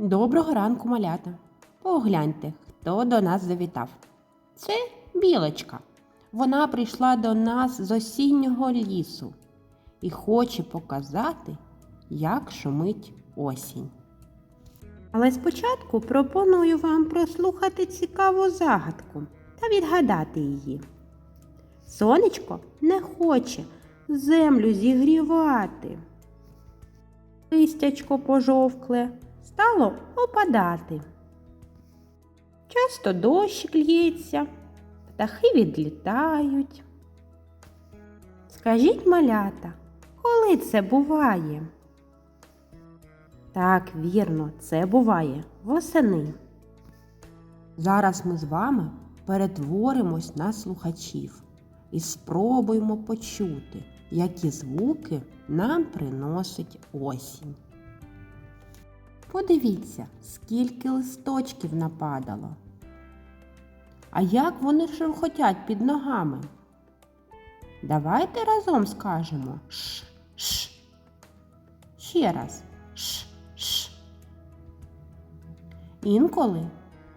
Доброго ранку, малята. Погляньте, хто до нас завітав. Це білочка. Вона прийшла до нас з осіннього лісу і хоче показати, як шумить осінь. Але спочатку пропоную вам прослухати цікаву загадку та відгадати її. Сонечко не хоче землю зігрівати. Листячко пожовкле стало опадати. Часто дощик лється, птахи відлітають. Скажіть, малята, коли це буває? Так, вірно, це буває восени. Зараз ми з вами перетворимось на слухачів і спробуємо почути, які звуки нам приносить осінь. Подивіться, скільки листочків нападало. А як вони шурхотять під ногами? Давайте разом скажемо ш ш. Ще раз ш ш. Інколи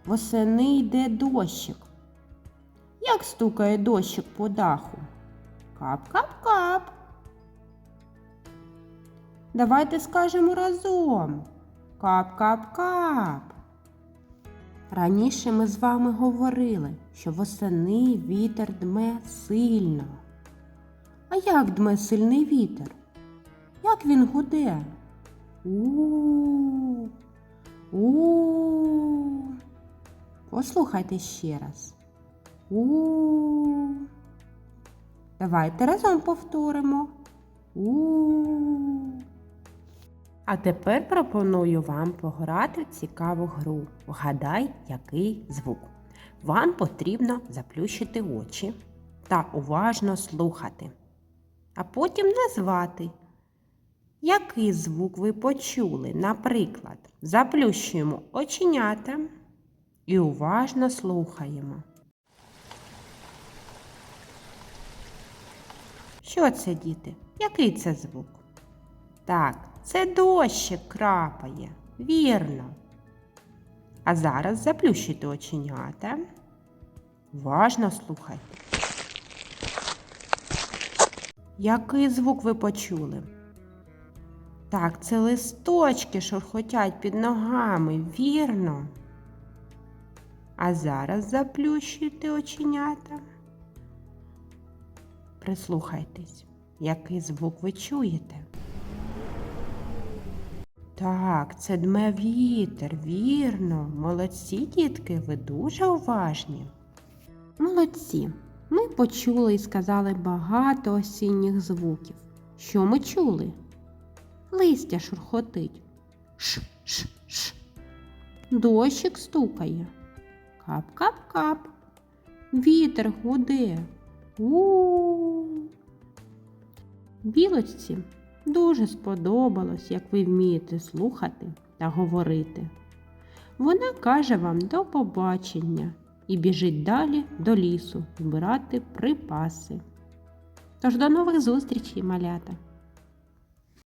восени йде дощик. Як стукає дощик по даху? Кап-кап-кап. Давайте скажемо разом. Кап-кап-кап. Раніше ми з вами говорили, що восени вітер дме сильно. А як дме сильний вітер? Як він гуде? У. У. Послухайте ще раз. У. Давайте разом повторимо. У. А тепер пропоную вам пограти в цікаву гру. Вгадай, який звук. Вам потрібно заплющити очі та уважно слухати, а потім назвати, який звук ви почули. Наприклад, заплющуємо оченята і уважно слухаємо. Що це, діти? Який це звук? Так, це дощик крапає. Вірно. А зараз заплющуйте оченята. Уважно слухайте. Який звук ви почули? Так, це листочки шурхотять під ногами, вірно. А зараз заплющуйте оченята. Прислухайтесь, який звук ви чуєте. Так, це дме вітер, вірно. Молодці, дітки, ви дуже уважні. Молодці. Ми почули і сказали багато осінніх звуків. Що ми чули? Листя шурхотить. Ш, ш, ш. Дощик стукає. Кап-кап-кап. Вітер гуде. У. Білочці дуже сподобалось, як ви вмієте слухати та говорити. Вона каже вам до побачення і біжить далі до лісу збирати припаси. Тож до нових зустрічей, малята!